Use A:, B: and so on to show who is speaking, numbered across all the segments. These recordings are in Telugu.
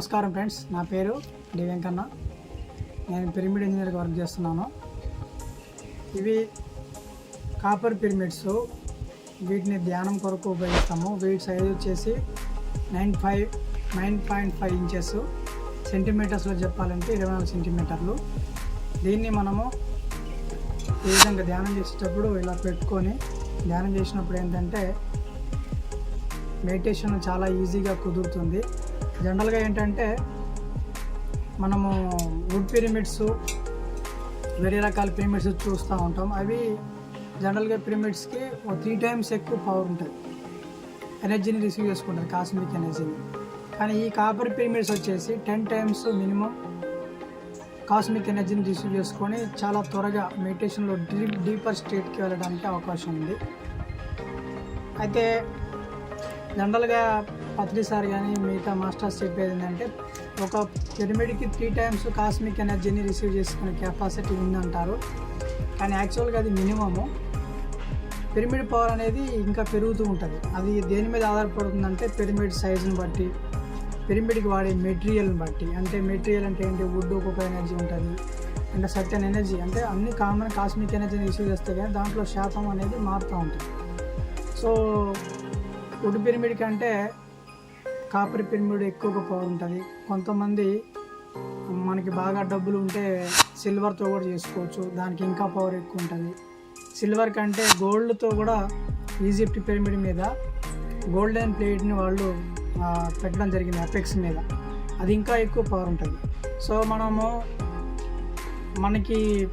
A: నమస్కారం ఫ్రెండ్స్ నా పేరు డి వెంకన్న. నేను పిరమిడ్ ఇంజనీర్గా వర్క్ చేస్తున్నాను. ఇవి కాపర్ పిరమిడ్స్. వీటిని ధ్యానం కొరకు ఉపయోగిస్తాము. వీటి సైజ్ వచ్చేసి nine five nine point five inches. సెంటీమీటర్స్లో చెప్పాలంటే ఇరవై నాలుగు సెంటీమీటర్లు. దీన్ని మనము ఈ విధంగా ధ్యానం చేసేటప్పుడు ఇలా పెట్టుకొని ధ్యానం చేసినప్పుడు ఏంటంటే మెడిటేషన్ చాలా ఈజీగా కుదురుతుంది. జనరల్గా ఏంటంటే మనము వుడ్ పిరమిడ్స్ వేరే రకాల పిరమిడ్స్ చూస్తూ ఉంటాం. అవి జనరల్గా పిరమిడ్స్కి ఒక త్రీ టైమ్స్ ఎక్కువ పవర్ ఉంటుంది ఎనర్జీని రిసీవ్ చేసుకుంటుంది కాస్మిక్ ఎనర్జీని కానీ ఈ కాపర్ పిరమిడ్స్ వచ్చేసి టెన్ టైమ్స్ మినిమం కాస్మిక్ ఎనర్జీని రిసీవ్ చేసుకొని చాలా త్వరగా మెడిటేషన్లో డీప్ డీపర్ స్టేట్కి వెళ్ళడానికి అవకాశం ఉంది. అయితే జనరల్గా పత్రి సార్ కానీ మిగతా మాస్టర్స్ చెప్పేది ఏంటంటే ఒక పిరమిడ్కి త్రీ టైమ్స్ కాస్మిక్ ఎనర్జీని రిసీవ్ చేసుకునే కెపాసిటీ ఉందంటారు. కానీ యాక్చువల్గా అది మినిమము పిరమిడ్ పవర్ అనేది ఇంకా పెరుగుతూ ఉంటుంది. అది దేని మీద ఆధారపడుతుందంటే పిరమిడ్ సైజుని బట్టి పిరమిడ్కి వాడే మెటీరియల్ని బట్టి. అంటే మెటీరియల్ అంటే ఏంటి? వుడ్ ఒక్కొక్క ఎనర్జీ ఉంటుంది. అంటే సర్టెన్ ఎనర్జీ అంటే అన్ని కామన్ కాస్మిక్ ఎనర్జీని రిసీవ్ చేస్తే కానీ దాంట్లో శాతం అనేది మారుతూ ఉంటుంది. సో వుడ్ పిరమిడ్ కంటే కాపర్ పిరమిడ్ ఎక్కువగా పవర్ ఉంటుంది కొంతమంది మనకి బాగా డబ్బులు ఉంటే సిల్వర్తో కూడా చేసుకోవచ్చు. దానికి ఇంకా పవర్ ఎక్కువ ఉంటుంది. సిల్వర్ కంటే గోల్డ్తో కూడా ఈజిప్ట్ పిరమిడ్ మీద గోల్డెన్ ప్లేట్ని వాళ్ళు పెట్టడం జరిగింది అపెక్స్ మీద. అది ఇంకా ఎక్కువ పవర్ ఉంటుంది. సో మనము మనకి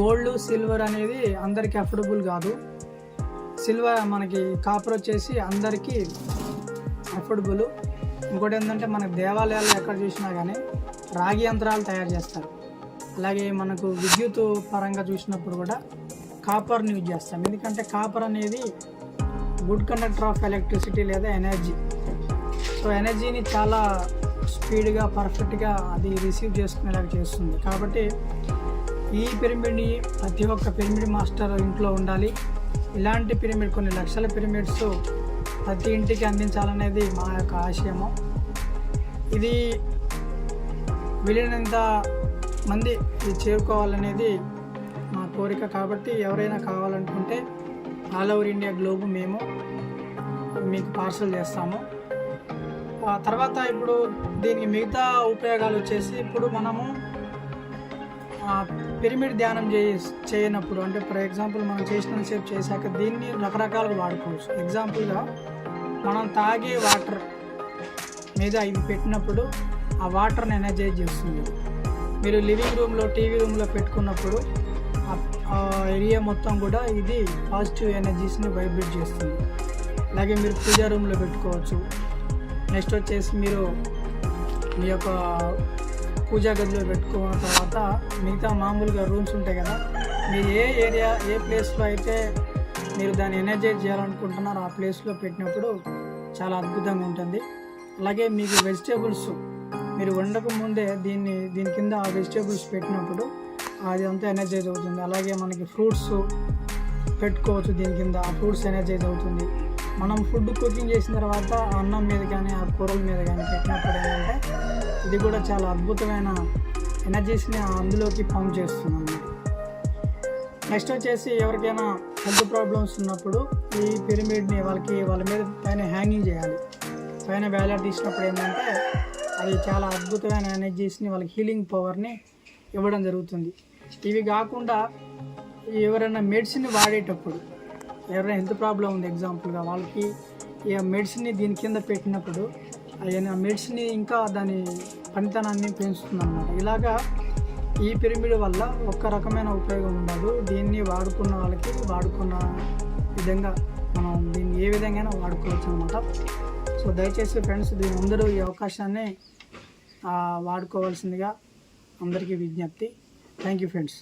A: గోల్డ్ సిల్వర్ అనేది అందరికీ అఫోర్డబుల్ కాదు. సిల్వర్ మనకి కాపర్ వచ్చేసి అందరికీ అఫోర్డబుల్ ఇంకోటి ఏంటంటే మనకు దేవాలయాలు ఎక్కడ చూసినా కానీ రాగి యంత్రాలు తయారు చేస్తారు. అలాగే మనకు విద్యుత్ పరంగా చూసినప్పుడు కూడా కాపర్ని యూజ్ చేస్తాం. ఎందుకంటే కాపర్ అనేది గుడ్ కండక్టర్ ఆఫ్ ఎలక్ట్రిసిటీ లేదా ఎనర్జీ సో ఎనర్జీని చాలా స్పీడ్గా పర్ఫెక్ట్గా అది రిసీవ్ చేసుకునేలాగా చేస్తుంది. కాబట్టి ఈ పిరమిడ్ని ప్రతి ఒక్క పిరమిడ్ మాస్టర్ ఇంట్లో ఉండాలి. ఇలాంటి పిరమిడ్ కొన్ని లక్షల పిరమిడ్స్ ప్రతి ఇంటికి అందించాలనేది మా యొక్క ఆశయము. ఇది వీలైనంత మంది ఇది చేరుకోవాలనేది మా కోరిక. కాబట్టి ఎవరైనా కావాలనుకుంటే ఆల్ ఓవర్ ఇండియా గ్లోబ్ మేము మీకు పార్సల్ చేస్తాము. ఆ తర్వాత ఇప్పుడు దీనికి మిగతా ఉపయోగాలు వచ్చేసి ఇప్పుడు మనము పిరమిడ్ ధ్యానం చే చేయనప్పుడు అంటే ఫర్ ఎగ్జాంపుల్ మనం చేసినంతసేపు చేశాక దీన్ని రకరకాలుగా వాడుకోవచ్చు. ఎగ్జాంపుల్గా మనం తాగే వాటర్ మీద ఇవి పెట్టినప్పుడు ఆ వాటర్ని ఎనర్జైజ్ చేస్తుంది. మీరు లివింగ్ రూమ్లో టీవీ రూమ్లో పెట్టుకున్నప్పుడు ఆ ఏరియా మొత్తం కూడా ఇది పాజిటివ్ ఎనర్జీస్ని వైబ్రేట్ చేస్తుంది. అలాగే మీరు పూజా రూమ్లో పెట్టుకోవచ్చు. నెక్స్ట్ వచ్చేసి మీరు మీ యొక్క పూజా గదిలో పెట్టుకున్న తర్వాత మిగతా మామూలుగా రూమ్స్ ఉంటాయి కదా మీరు ఏ ఏరియా ఏ ప్లేస్లో అయితే మీరు దాన్ని ఎనర్జైజ్ చేయాలనుకుంటున్నారో ఆ ప్లేస్లో పెట్టినప్పుడు చాలా అద్భుతంగా ఉంటుంది. అలాగే మీకు వెజిటేబుల్స్ మీరు వండక ముందే దీన్ని దీని కింద ఆ వెజిటేబుల్స్ పెట్టినప్పుడు అది అంతా ఎనర్జైజ్ అవుతుంది. అలాగే మనకి ఫ్రూట్స్ పెట్టుకోవచ్చు దీని కింద ఆ ఫ్రూట్స్ ఎనర్జైజ్ అవుతుంది. మనం ఫుడ్ కుకింగ్ చేసిన తర్వాత అన్నం మీద కానీ ఆ కూరల మీద కానీ పెట్టినప్పుడు ఏంటంటే ఇది కూడా చాలా అద్భుతమైన ఎనర్జీస్ని అందులోకి పంప్ చేస్తుంది. నెక్స్ట్ వచ్చేసి ఎవరికైనా హెల్త్ ప్రాబ్లమ్స్ ఉన్నప్పుడు ఈ పిరమిడ్ని వాళ్ళకి వాళ్ళ మీద పైన హ్యాంగింగ్ చేయాలి. పైన వేలాడ తీసినప్పుడు ఏంటంటే అది చాలా అద్భుతమైన ఎనర్జీస్ని వాళ్ళకి హీలింగ్ పవర్ని ఇవ్వడం జరుగుతుంది. ఇవి కాకుండా ఎవరైనా మెడిసిన్ వాడేటప్పుడు ఎవరైనా హెల్త్ ప్రాబ్లం ఉంది ఎగ్జాంపుల్గా వాళ్ళకి ఈ మెడిసిన్ని దీని కింద పెట్టినప్పుడు ఆ మెడిసిన్ ఇంకా దాని పనితనాన్ని పెంచుతుంది అన్నమాట ఇలాగా ఈ పిరమిడ్ వల్ల ఒక్క రకమైన ఉపయోగం ఉండదు. దీన్ని వాడుకున్న వాళ్ళకి వాడుకున్న విధంగా మనం దీన్ని ఏ విధంగా వాడుకోవచ్చు అనమాట సో దయచేసి ఫ్రెండ్స్ దీని అందరూ ఈ అవకాశాన్ని వాడుకోవాల్సిందిగా అందరికీ విజ్ఞప్తి. Thank you friends.